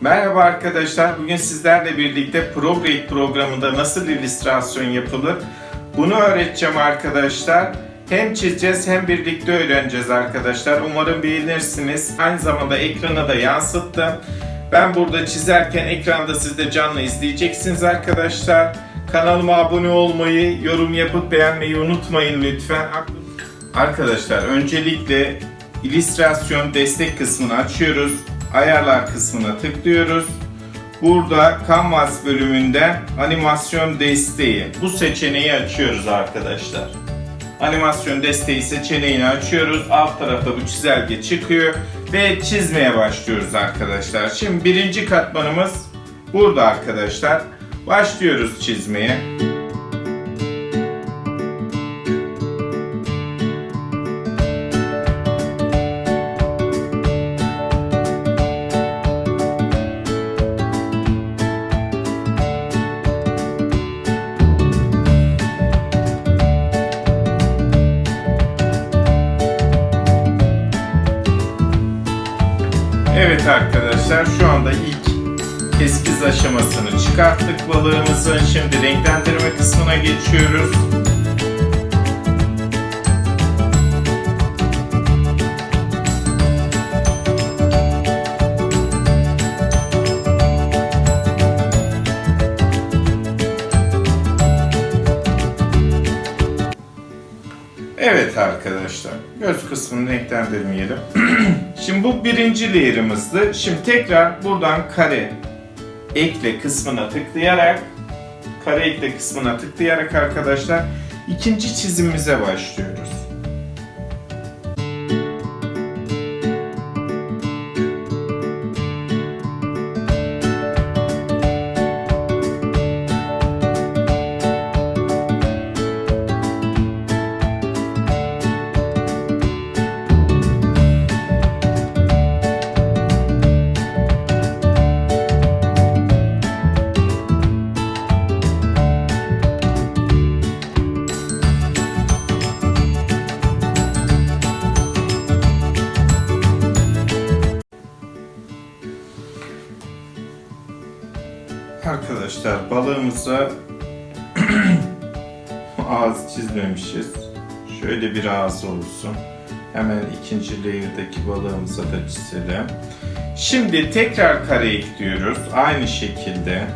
Merhaba arkadaşlar. Bugün sizlerle birlikte ProGrade programında nasıl illüstrasyon yapılır bunu öğreteceğim arkadaşlar. Hem çizeceğiz hem birlikte öğreneceğiz arkadaşlar. Umarım beğenirsiniz. Aynı zamanda ekrana da yansıttım. Ben burada çizerken ekranda siz de canlı izleyeceksiniz arkadaşlar. Kanalıma abone olmayı, yorum yapıp beğenmeyi unutmayın lütfen. Arkadaşlar öncelikle illüstrasyon destek kısmını açıyoruz. Ayarlar kısmına tıklıyoruz. Burada Canvas bölümünden animasyon desteği. Bu seçeneği açıyoruz arkadaşlar. Animasyon desteği seçeneğini açıyoruz. Alt tarafta bu çizelge çıkıyor ve çizmeye başlıyoruz arkadaşlar. Şimdi birinci katmanımız burada arkadaşlar. Başlıyoruz çizmeye. Evet arkadaşlar şu anda ilk eskiz aşamasını çıkarttık balığımızın. Şimdi renklendirme kısmına geçiyoruz. Evet arkadaşlar, göz kısmını renklendirmeyelim. Şimdi bu birinci layer'ımızdı. Şimdi tekrar buradan kare ekle kısmına tıklayarak kare ekle kısmına tıklayarak arkadaşlar ikinci çizimimize başlıyoruz. Arkadaşlar balığımıza ağız çizmemişiz. Şöyle bir ağız olsun. Hemen ikinci layer'daki balığımıza da çizelim. Şimdi tekrar kare ekliyoruz. Aynı şekilde.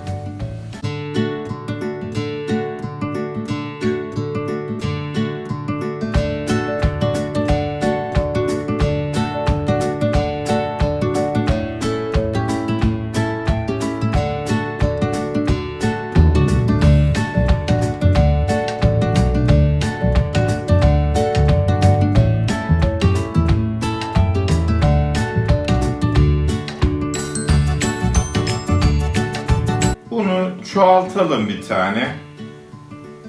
Çoğaltalım bir tane.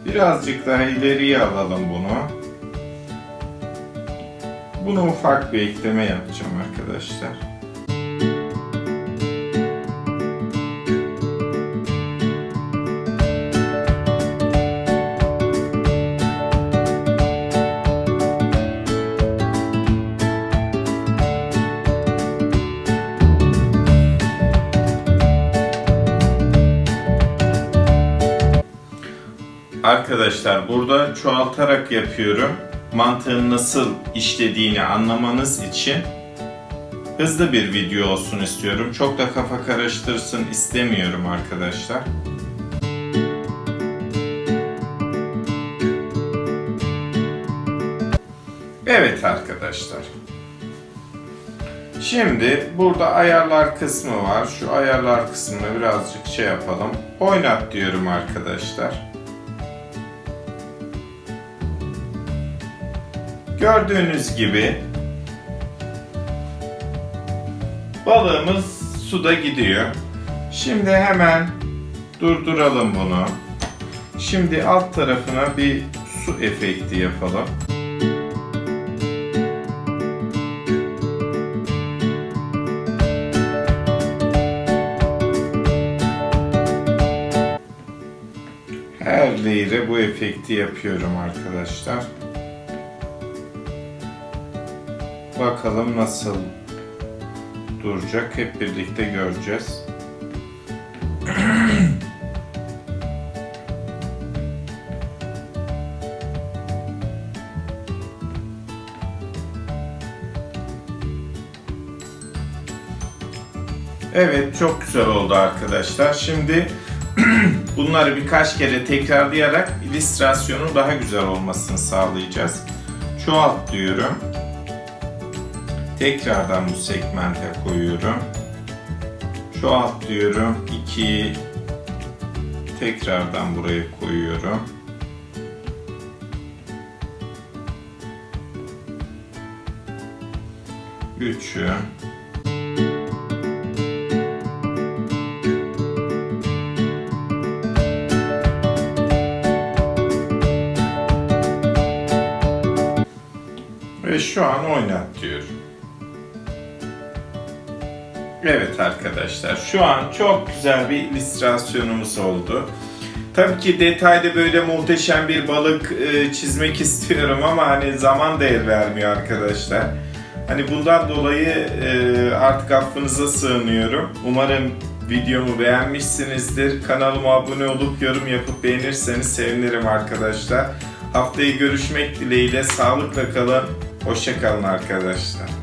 Birazcık daha ileriye alalım bunu. Bunu ufak bir ekleme yapacağım arkadaşlar. Arkadaşlar burada çoğaltarak yapıyorum. Mantığın nasıl işlediğini anlamanız için hızlı bir video olsun istiyorum. Çok da kafa karıştırsın istemiyorum arkadaşlar. Evet arkadaşlar. Şimdi burada ayarlar kısmı var. Şu ayarlar kısmını birazcık şey yapalım. Oynat diyorum arkadaşlar. Gördüğünüz gibi balığımız suda gidiyor. Şimdi hemen durduralım bunu. Şimdi alt tarafına bir su efekti yapalım. Her layer'e bu efekti yapıyorum arkadaşlar. Bakalım nasıl duracak. Hep birlikte göreceğiz. Evet çok güzel oldu arkadaşlar. Şimdi bunları birkaç kere tekrarlayarak illüstrasyonun daha güzel olmasını sağlayacağız. Çoğalt diyorum. Tekrardan bu segmente koyuyorum. Çoğalt diyorum. 2 tekrardan buraya koyuyorum. Üçü Ve şu an oynat diyorum. Evet arkadaşlar şu an çok güzel bir illüstrasyonumuz oldu. Tabii ki detayda böyle muhteşem bir balık e, çizmek istiyorum ama hani zaman da el vermiyor arkadaşlar. Hani bundan dolayı e, artık affınıza sığınıyorum. Umarım videomu beğenmişsinizdir. Kanalıma abone olup yorum yapıp beğenirseniz sevinirim arkadaşlar. Haftaya görüşmek dileğiyle sağlıkla kalın. Hoşça kalın arkadaşlar.